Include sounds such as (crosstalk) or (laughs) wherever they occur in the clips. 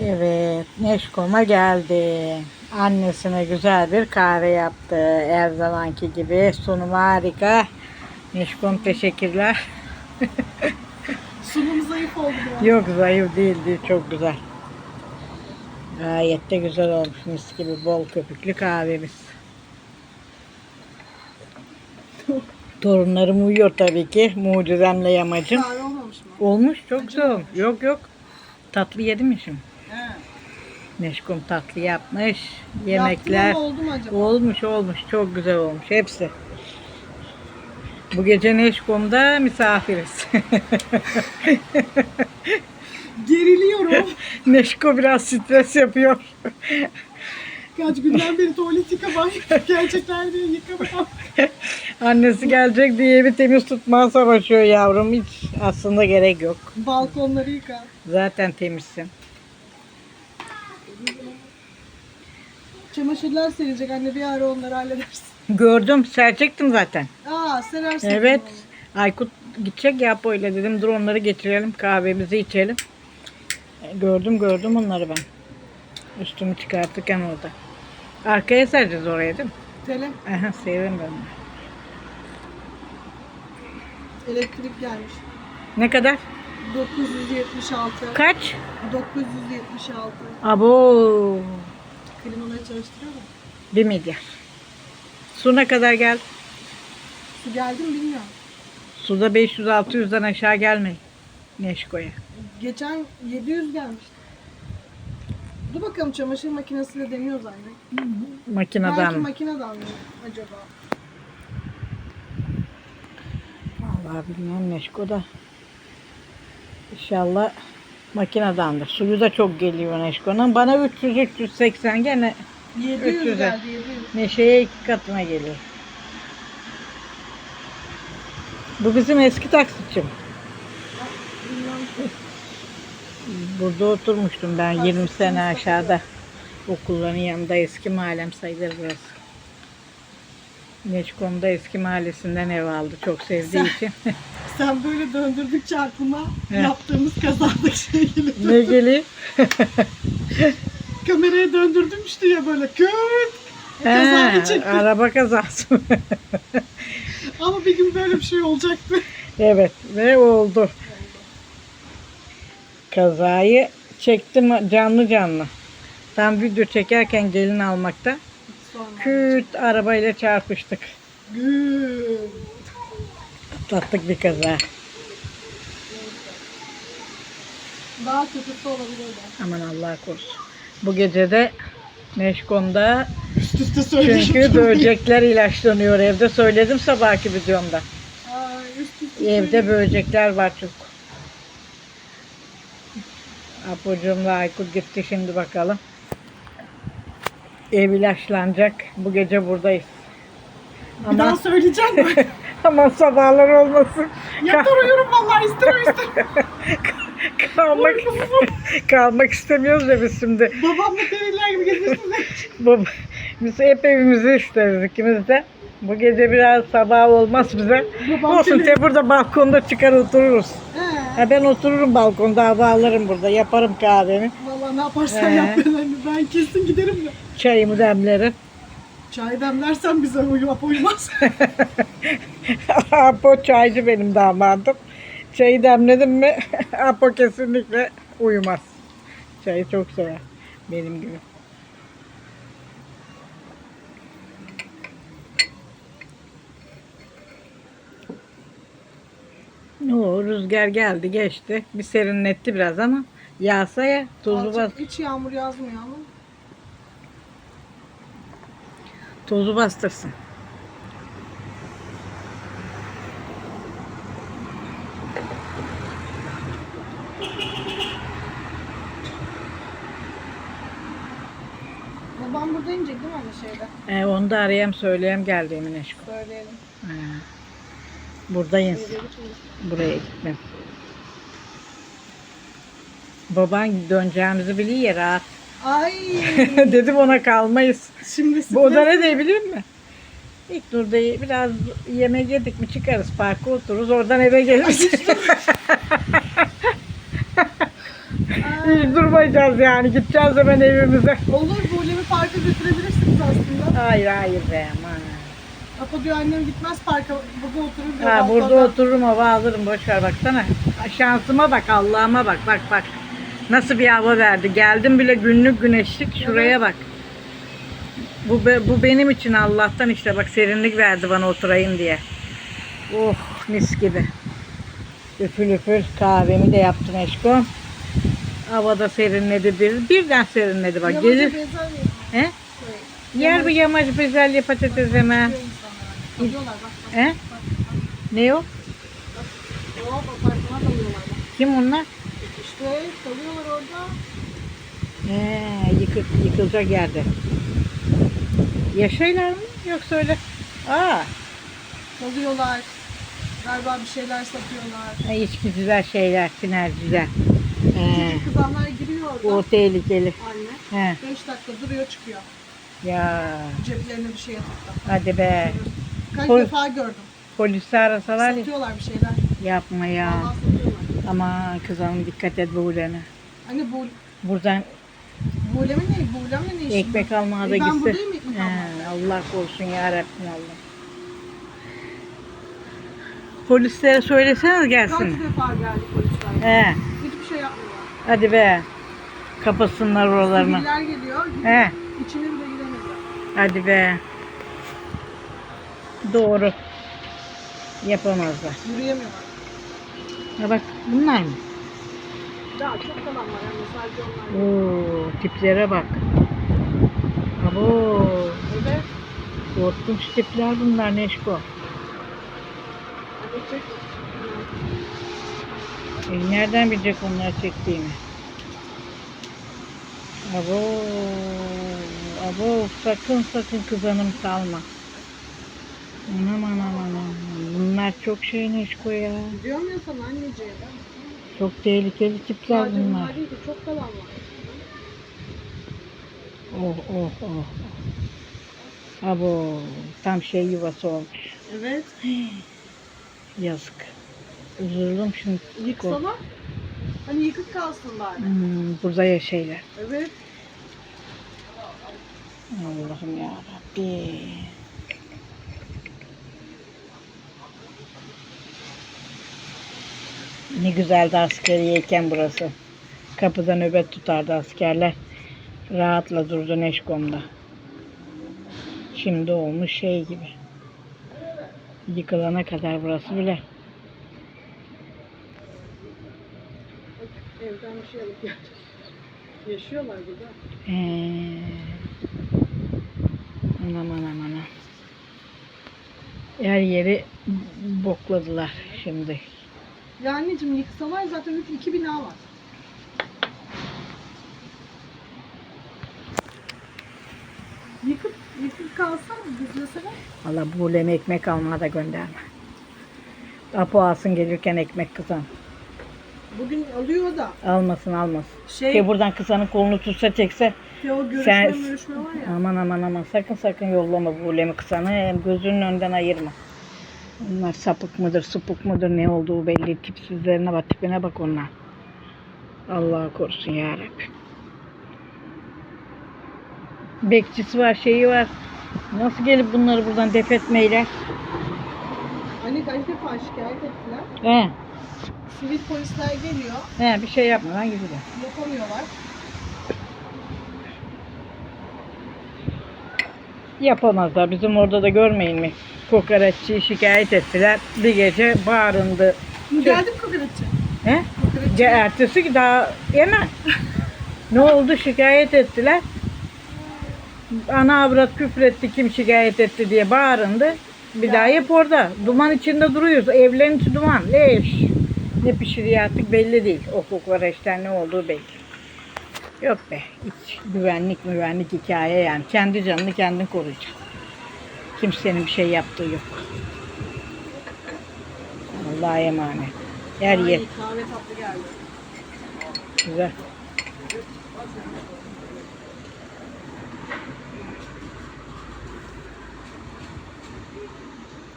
Evet, Neşkom'a geldi. Annesine güzel bir kahve yaptı. Her zamanki gibi. Sunum harika. Neşkom teşekkürler. (laughs) Sunum zayıf oldu biraz. Yok zayıf değildi. Çok güzel. Gayet de güzel olmuş. Mis gibi bol köpüklü kahvemiz. Torunlarım uyuyor tabii ki. Mucizemle yamacım. Kahve olmamış mı? Olmuş çok güzel. Yok yok. Tatlı yedim mi şimdi? Neşkom tatlı yapmış. Yemekler. oldu mu acaba? Olmuş olmuş. Çok güzel olmuş. Hepsi. Bu gece Neşkom'da misafiriz. (laughs) Geriliyorum. (laughs) Neşko biraz stres yapıyor. Kaç günden beri tuvalet yıkamam. (laughs) Gerçekler diye yıkamam. Annesi gelecek diye evi temiz tutmaya savaşıyor yavrum. Hiç aslında gerek yok. Balkonları yıka. Zaten temizsin. Çamaşırlar serilecek anne bir ara onları halledersin. (laughs) Gördüm. Serecektim zaten. Aa serersin. Evet. Aykut gidecek ya öyle dedim. Dur onları getirelim. Kahvemizi içelim. E, Gördüm gördüm onları ben. Üstümü çıkartırken orada. Arkaya sereceğiz oraya değil mi? Tele Aha severim ben. elektrik gelmiş. Ne kadar? 976. Kaç? 976. Abo. Klimaları çalıştırıyor mu? Bir milyar. Su ne kadar geldi? Su geldi mi bilmiyorum. Suda 500-600'den aşağı gelmeyin. Neşko'ya. Geçen 700 gelmişti. Dur bakalım çamaşır makinesiyle deniyoruz anne. Belki Makineden. makineden mi acaba? Vallahi bilmiyorum Neşko'da. İnşallah makinedendir. Suyu da çok geliyor Neşko'nun. Bana 300-380 gene 700 300'e. geldi 700. Neşe'ye iki katına geliyor. Bu bizim eski taksitçim. Burada oturmuştum ben 20 sene aşağıda. Okulların yanında eski mahallem sayılır burası. Neşkom'da eski mahallesinden ev aldı. Çok sevdiği için. (laughs) Sen böyle döndürdükçe aklıma He. yaptığımız kazadaki şey geliyor. ne geliyor? (laughs) Kamerayı döndürdümüştü ya böyle. He, Kazayı çekti. araba kazası. (laughs) Ama bir gün böyle bir şey olacaktı. evet ve oldu. Kazayı çektim canlı canlı. Tam video çekerken gelin almakta. Sonra. Küt arabayla çarpıştık. Gül. Atlattık bir kaza. Daha kötüsü olabilirdi. Aman Allah korusun. Bu gece de Neşkom'da Üst üste söyledim. çünkü böcekler ilaçlanıyor evde. Söyledim sabahki videomda. Ay, üst üste Evde böcekler var çok. Apocuğumla Aykut gitti şimdi bakalım. Ev ilaçlanacak. Bu gece buradayız. Bir daha Ama, söyleyeceğim mi? (laughs) ama sabahlar olmasın. Yatar uyurum vallahi ister (laughs) ister. kalmak, kalmak istemiyoruz ya biz şimdi. Babamla periler gibi geziyorsunuz. (laughs) Bu, biz hep evimizi isteriz ikimiz de. Bu gece biraz sabah olmaz bize. Babam Olsun te burada balkonda çıkar otururuz. He. Ha, ben otururum balkonda hava alırım burada. Yaparım kahvemi. Vallahi ne yaparsan He. yap ben, ben kesin giderim de. Çayımı demlerim. Çay demlersen bize uyumak uymaz. (laughs) Apo çaycı benim damadım. Çayı demledim mi (laughs) Apo kesinlikle uyumaz. Çayı çok sever. Benim gibi. O rüzgar geldi geçti. Bir serinletti biraz ama yağsa ya tozu, bas, Hiç yağmur yazmıyor ama. Tozu bastırsın. Babam burada inecek değil mi anne şeyde? E, onu da arayayım söyleyeyim geldiğimi Neşko. Söyleyelim. Ha. Buradayız. Buraya gitmem. Baban döneceğimizi biliyor rahat. Ay. (laughs) Dedim ona kalmayız. Şimdi Bu oda ne diye biliyor musun? İlk Nur'da biraz yemek yedik mi çıkarız parka otururuz oradan eve geliriz. Hiç (laughs) durmayacağız yani. Gideceğiz hemen evimize. Olur Buğlem'i parka götürebilirsiniz aslında. Hayır hayır be aman. Apo diyor annem gitmez parka burada oturur. Ha, burada otururum hava alırım boş ver baksana. Şansıma bak Allah'ıma bak bak bak. Nasıl bir hava verdi. Geldim bile günlük güneşlik şuraya bak. Bu, bu benim için Allah'tan işte bak serinlik verdi bana oturayım diye. Oh mis gibi. Üfür üfür kahvemi de yaptım Eşko. Havada serinledi bir. Birden serinledi bak. Yamaca Gelir. He? Yer bir yamaç bezelye patates bak. He? Ne? Yok. Kim onlar? İşte dalıyorlar orada. He, yıkı, yıkılacak yerde. Yaşaylar mı yoksa öyle? Aa, Dalıyorlar. Galiba bir şeyler satıyorlar. ay, içkiciler şeyler, sinerciler. He, Küçük kızanlar giriyor orada. o tehlikeli. Anne. He, 5 dakika duruyor çıkıyor. ya Ceplerine bir şey atıp da. hadi be. Kaç Koy- defa gördüm. Polisi arasalar ya. Satıyorlar bir şeyler. Yapma ya. Vallahi satıyorlar. Ama kızım dikkat et buğulene. Anne bu Buradan Buğulemin ne? Buğulemle ne işin? ekmek almaya da E, ben buradayım ekmek He, almaya. Allah korusun ya Rabbim Allah. Polislere söyleseniz Kaç gelsin. defa geldi polisler. He, Hiçbir şey yapmıyorlar. hadi be. Kapasınlar oralarını. Siviller geliyor. gidiyor. He. İçine bile giremediler. Hadi be. Doğru. Yapamazlar. Yürüyemiyorlar. Ha bak bunlar mı? Daha çok kalan var yani sadece onlar. Oo, tiplere bak. Abo. Evet. Korkmuş tipler bunlar Neşko. E, nereden bilecek onlar çektiğimi? Abo. Abo sakın sakın kızanım salma. Anam anam anam. Bunlar çok şey Neşko ya. Diyorum ya sana anneciğim. Çok tehlikeli tipler Sadece bunlar. bunlar değil ki çok kalan var. Oh oh oh. Abo tam şey yuvası olmuş. Evet. (gasps) Yazık. Üzüldüm şimdi. Yıksalar. Hani yıkık kalsın bari. Hmm, burada yaşaylar. Evet. Allah'ım ya Rabbi. Ne güzeldi askeriyeyken burası. Kapıda nöbet tutardı askerler. Rahatla durdu Neşkom'da. Şimdi olmuş şey gibi. Yıkılana kadar burası bile. Evden bir şey alıp geldik. Yaşıyorlar burada. Ee, anam anam anam. Her yeri bokladılar şimdi. Ya anneciğim yıksalar zaten üç, iki bina var. Yıkıp yıkıp kalsa düzleseler. Valla bu ulemi ekmek almaya da gönderme. Apo alsın gelirken ekmek kızan. Bugün alıyor da Almasın almasın. şey Ki buradan kızanın kolunu tutsa çekse ya o görüşme sen- görüşme var ya. aman aman aman sakın sakın yollama bu ulemi kızanı. Hem gözünün önünden ayırma. Onlar sapık mıdır supuk mudur ne olduğu belli. Tipsizlerine bak tipine bak onlar. Allah korusun ya Rabbi. Bekçisi var şeyi var. Nasıl gelip bunları buradan def etmeyler? Anne kaç defa şikayet ettiler. He, Sivil polisler geliyor. he bir şey yapmadan gidiyor. Yapamıyorlar. Yapamazlar. Bizim orada da görmeyin mi? Kokoreççiyi şikayet ettiler. Bir gece bağırındı. Geldim kokoreççi. He? Kokoreççi. Ya ertesi ki daha yemem. ne oldu şikayet ettiler. Ana avrat küfretti kim şikayet etti diye bağırındı. Bir daha yap orada. Duman içinde duruyoruz. Evlerin içi duman. Leş. Ne pişiriyor artık belli değil. O kokoreçten ne olduğu belli. Yok be. Hiç güvenlik güvenlik hikaye yani. Kendi canını kendin koruyacaksın. Kimsenin bir şey yaptığı yok. Allah'a emanet. Her yer Ay, kahve tatlı geldi. güzel.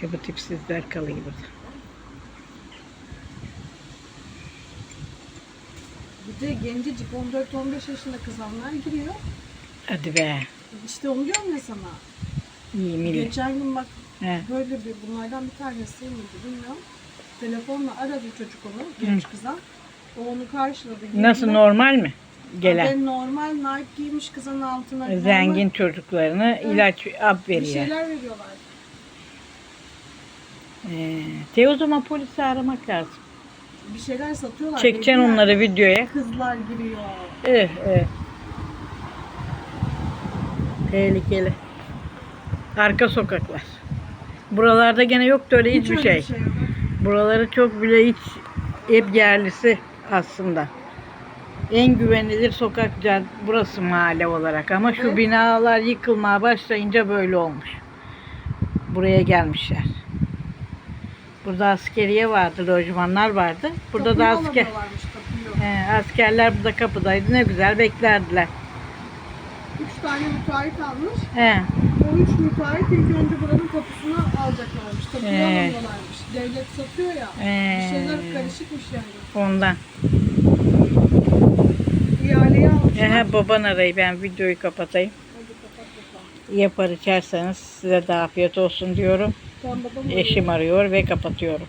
Tabi tipsizler kalıyor burada. Bir de gencecik 14-15 yaşında kızanlar giriyor. Hadi be. İşte onu diyorum ya sana. İyi milli. Geçen gün bak He. böyle bir bunlardan bir tanesi miydi bilmiyorum. Telefonla aradı çocuk onu, genç kızan. O onu karşıladı. Nasıl normal mi? Gelen. Ben normal Nike giymiş kızın altına. normal Zengin çocuklarına ilaç ap Bir veriyor. şeyler veriyorlar. Ee, te o zaman polisi aramak lazım. Bir şeyler satıyorlar. Çekeceksin Dediler, onları videoya. Kızlar giriyor. Evet, evet. Tehlikeli. Arka sokaklar. Buralarda gene yoktu öyle hiçbir öyle şey. yok. Buraları çok bile hiç hep yerlisi aslında. En güvenilir sokak cad- burası mahalle olarak ama şu Evet. binalar yıkılmaya başlayınca böyle olmuş. Buraya gelmişler. Burada askeriye vardı, lojmanlar vardı. Burada da Kapıyı asker alamıyorlarmış, kapıyı. He, askerler burada kapıdaydı. Ne güzel beklerdiler. Üç tane müteahhit almış. He. O üç müteahhit ilk önce buranın kapısını alacaklarmış. Kapıyı alamıyorlarmış. Devlet satıyor ya. Ee. Bir şeyler karışıkmış yani. Ondan. İhaleyi almışlar. He, baban arayı ben videoyu kapatayım. Hadi kapat bakalım. Yapar içerseniz size de afiyet olsun diyorum. Tamam babam Eşim arıyor ve kapatıyorum.